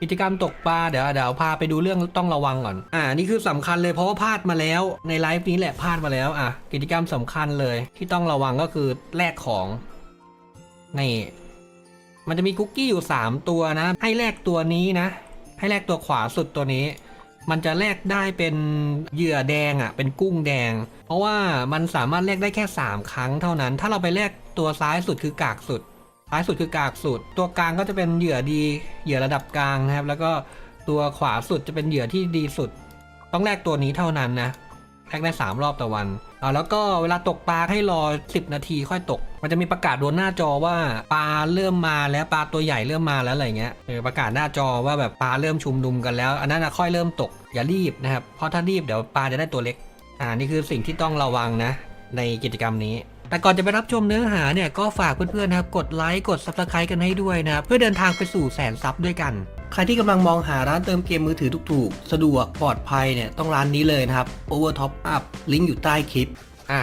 กิจกรรมตกปลาเดี๋ยวเดี๋ยวพาไปดูเรื่องต้องระวังก่อน อ่า นี่คือสำคัญเลยเพราะว่าพลาดมาแล้วในไลฟ์นี้แหละพลาดมาแล้วอะกิจกรรมสำคัญเลยที่ต้องระวังก็คือแลกของนี่มันจะมีคุกกี้อยู่ 3 ตัวนะ ให้แลกตัวนี้นะ ให้แลกตัวขวาสุดตัวนี้ มันจะแลกได้เป็นเหยื่อแดงอะ เป็นกุ้งแดง เพราะว่ามันสามารถแลกได้แค่ 3 ครั้งเท่านั้น ถ้าเราไปแลกตัวซ้ายสุดคือกากสุด ซ้ายสุดคือกากสุด ตัวกลางก็จะเป็นเหยื่อดีเหยื่อระดับกลางนะครับ แล้วก็ตัวขวาสุดจะเป็นเหยื่อที่ดีสุด ต้องแลกตัวนี้เท่านั้นนะแลกได้ 3 รอบต่อวันอ่าแล้วก็เวลาตกปลาให้รอ 10 นาทีค่อยตก มันจะมีประกาศบนหน้าจอว่าปลาเริ่มมาแล้วปลาตัวใหญ่เริ่มมาแล้วอะไรเงี้ยเออประกาศหน้าจอว่าแบบปลาเริ่มชุมนุมกันแล้ว อันนั้นนะค่อยเริ่มตกอย่ารีบนะครับเพราะถ้ารีบเดี๋ยวปลาจะได้ตัวเล็กอ่านี่คือสิ่งที่ต้องระวังนะ ในกิจกรรมนี้ แต่ก่อนจะไปรับชมเนื้อหาเนี่ยก็ฝากเพื่อนๆนะครับกดไลค์กด s u b สไครต์กันให้ด้วยนะครับเพื่อเดินทางไปสู่แสนซับด้วยกัน ใครที่กำลังมองหาร้านเติมเกมมือถือถูกๆ สะดวกปลอดภัยเนี่ยต้องร้านนี้เลยนะครับ Over Top Up ลิงก์อยู่ใต้คลิปอะ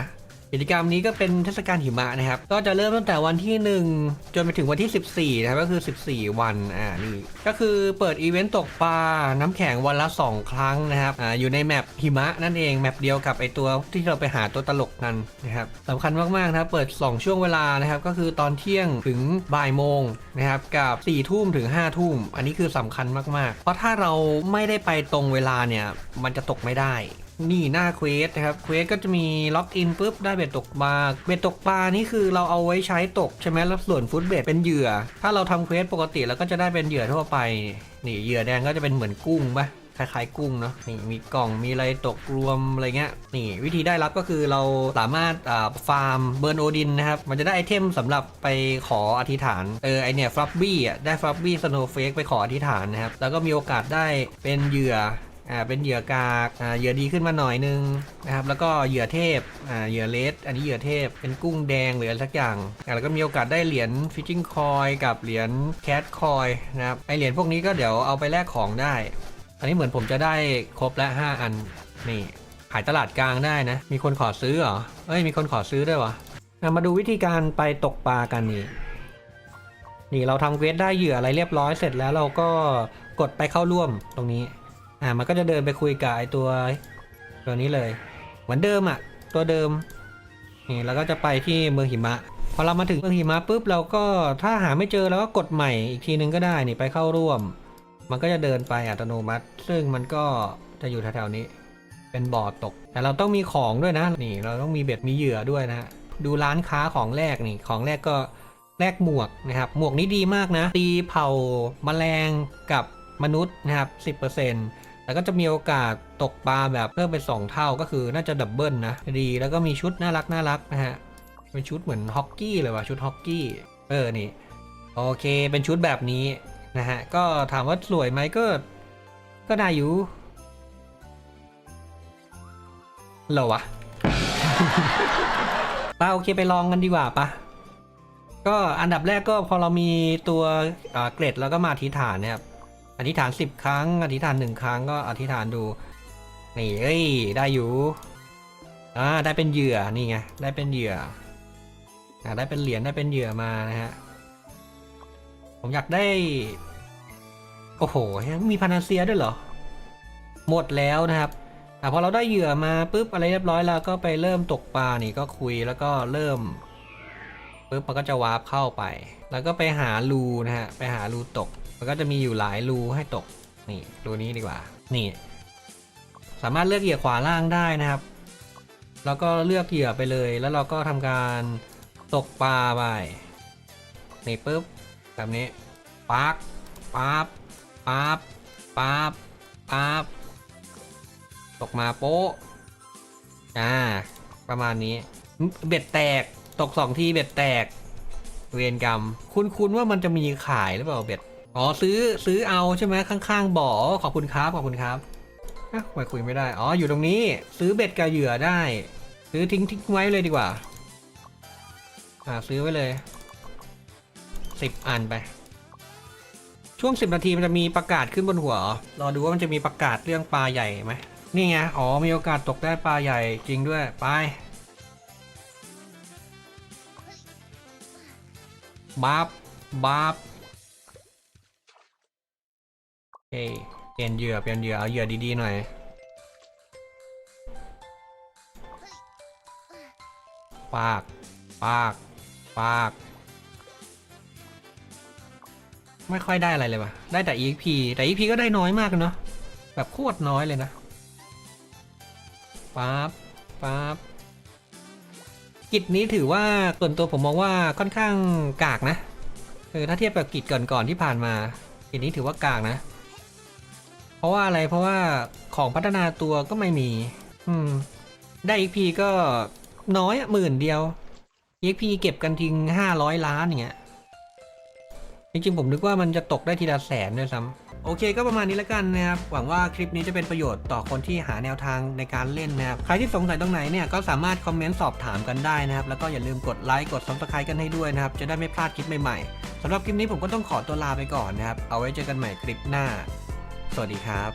กิจกรรมนี้ก็เป็นเทศกาลหิมะนะครับ ก็จะเริ่มตั้งแต่วันที่ 1 จนไปถึงวันที่ 14 นะครับ ก็คือ 14 วัน อ่า นี่ ก็คือเปิดอีเวนต์ตกปลา น้ำแข็งวันละ 2 ครั้งนะครับ อ่า อยู่ในแมปหิมะนั่นเอง แมปเดียวกับไอตัวที่เราไปหาตัวตลกกันนะครับสำคัญมากๆนะครับ เปิด 2 ช่วงเวลานะครับ ก็คือตอนเที่ยงถึงบ่ายโมงนะครับ กับ4ทุ่มถึง5ทุ่ม อันนี้คือสำคัญมากๆ เพราะถ้าเราไม่ได้ไปตรงเวลาเนี่ย มันจะตกไม่ได้ นี่หน้าเควสนะครับเควสก็จะมีล็อกอินปุ๊บได้เบ็ดตกปลาเบ็ดตกปลานี่คือเราเอาไว้ใช้ตกใช่ไหมแล้วส่วนฟุตเบ็ดเป็นเหยื่อ ถ้าเราทำเควสปกติเราก็จะได้เป็นเหยื่อทั่วไป นี่เหยื่อแดงก็จะเป็นเหมือนกุ้งปะคล้ายๆกุ้งเนาะนี่มีกล่องมีอะไรตกรวมอะไรเงี้ยนี่วิธีได้รับก็คือเราสามารถอ่าฟาร์มเบิร์นโอดินนะครับ มันจะได้ไอเทมสำหรับไปขออธิษฐานเออไอเนี่ยฟลับบี้อะได้ฟลับบี้สโนว์เฟกไปขออธิษฐานนะครับ แล้วก็มีโอกาสได้เป็นเหยื่อ อ่าเป็นเหยื่อกากอ่าเหยื่อดีขึ้นมาหน่อยนึงนะครับแล้วก็เหยื่อเทพอ่าเหยื่อเลสอันนี้เหยื่อเทพเป็นกุ้งแดงหรืออะไรสักอย่างอ่าแล้วก็มีโอกาสได้เหรียญฟิชชิ่งคอยกับเหรียญแคทคอยนะครับไอเหรียญพวกนี้ก็เดี๋ยวเอาไปแลกของได้ อันนี้เหมือนผมจะได้ครบแล้ว5อันนี่ขายตลาดกลางได้นะ มีคนขอซื้อเหรอเอ้ยมีคนขอซื้อด้วยวะมาดูวิธีการไปตกปลากันนี่นี่เราทำเวสได้เหยื่ออะไรเรียบร้อยเสร็จแล้วเราก็กดไปเข้าร่วมตรงนี้ อ่ามันก็จะเดินไปคุยกับไอตัวตัวนี้เลยเหมือนเดิมอะ ตัวเดิมนี่เราก็จะไปที่เมืองหิมะ พอเรามาถึงเมืองหิมะปุ๊บเราก็ถ้าหาไม่เจอเราก็กดใหม่อีกทีนึงก็ได้นี่ไปเข้าร่วม มันก็จะเดินไปอัตโนมัติ ซึ่งมันก็จะอยู่แถวๆนี้ เป็นบ่อตก แต่เราต้องมีของด้วยนะนี่ เราต้องมีเบ็ดมีเหยื่อด้วยนะฮะดูร้านค้าของแรกนี่ของแรกก็แลกหมวกนะครับ หมวกนี้ดีมากนะ ตีเผาแมลงกับมนุษย์นะครับ 10% แล้วก็จะมีโอกาสตกปลาแบบเพิ่มเป็น2เท่าก็คือน่าจะดับเบิลนะดีแล้วก็มีชุดน่ารักน่ารักนะฮะเป็นชุดเหมือนฮอกกี้เลยว่ะชุดฮอกกี้เออนี่โอเคเป็นชุดแบบนี้นะฮะก็ถามว่าสวยไหมก็ก็ได้อยู่เหรอวะปะโอเคไปลองกันดีกว่าปะก็อันดับแรกก็พอเรามีตัวเกรดแล้วก็มาอธิฐานนะครับอ ธิษฐานสิบครั้ง อธิษฐานหนึ่งครั้งก็อธิษฐานดู นี่เอ้ยได้อยู่อ่าได้เป็นเหยื่อนี่ไงได้เป็นเหยื่ออ่าได้เป็นเหรียญได้เป็นเหยื่อมานะฮะผมอยากได้ โอ้โหมีพานาเซียด้วยเหรอ หมดแล้วนะครับอ่าพอเราได้เหยื่อมาปุ๊บอะไรเรียบร้อยแล้วก็ไปเริ่มตกปลานี่ก็คุยแล้วก็เริ่มปุ๊บมันก็จะวาร์ปเข้าไป แล้วก็ไปหารูนะฮะไปหารูตก มันก็จะมีอยู่หลายรูให้ตก นี่รูนี้ดีกว่า นี่ สามารถเลือกเหยื่อขวาล่างได้นะครับ แล้วก็เลือกเหยื่อไปเลย แล้วเราก็ทำการตกปลาไปนี่ปุ๊บแบบนี้ปักปั๊บปั๊บปั๊บปั๊บตกมาโป๊ะอ่า ประมาณนี้ เบ็ดแตกตกสองทีเบ็ดแตก เวรกรรม คุณคุณว่ามันจะมีขายหรือเปล่าเบ็ด อ๋อซื้อซื้อเอาใช่ไหมข้างๆบ่อขอบคุณครับขอบคุณครับอะไมคุยไม่ได้อ๋ออยู่ตรงนี้ซื้อเบ็ดกับเหยื่อได้ ซื้อทิ้งทิ้งไว้เลยดีกว่าอ่าซื้อไว้เลยสิบอันไป ช่วงสิบนาทีมันจะมีประกาศขึ้นบนหัวรอดูว่ามันจะมีประกาศเรื่องปลาใหญ่ไหมนี่ไงอ๋อมีโอกาสตกได้ปลาใหญ่จริงด้วยไปบับบับ เฮ้ยเปลี่ยนเหยื่อเปลี่ยนเหยื่อเอาเหยื่อดีๆหน่อย ปาก ปาก ปาก ไม่ค่อยได้อะไรเลยว่ะ ได้แต่ EXP แต่ EXP ก็ได้น้อยมากเลยเนาะ แบบโคตรน้อยเลยนะ ปั๊บ ปั๊บ กิจนี้ถือว่าส่วนตัวผมมองว่าค่อนข้างกากนะ เออถ้าเทียบกับกิจก่อนๆที่ผ่านมากิจนี้ถือว่ากากนะ ราะว่าอะไรเพราะว่าของพัฒนาตัวก็ไม่มี อืม ได้ XP ก็น้อยหมื่นเดียว XP เก็บกันทิ้งห้าร้อยล้านอย่างเงี้ยจริงๆผมนึกว่ามันจะตกได้ทีละแสนด้วยซ้ำโอเคก็ประมาณนี้แล้วกันนะครับ หวังว่าคลิปนี้จะเป็นประโยชน์ต่อคนที่หาแนวทางในการเล่นนะครับ ใครที่สงสัยตรงไหนเนี่ยก็สามารถคอมเมนต์สอบถามกันได้นะครับ แล้วก็อย่าลืมกดไลค์กด subscribe กันให้ด้วยนะครับ จะได้ไม่พลาดคลิปใหม่ๆสำหรับคลิปนี้ผมก็ต้องขอตัวลาไปก่อนนะครับ เอาไว้เจอกันใหม่คลิปหน้า สวัสดีครับ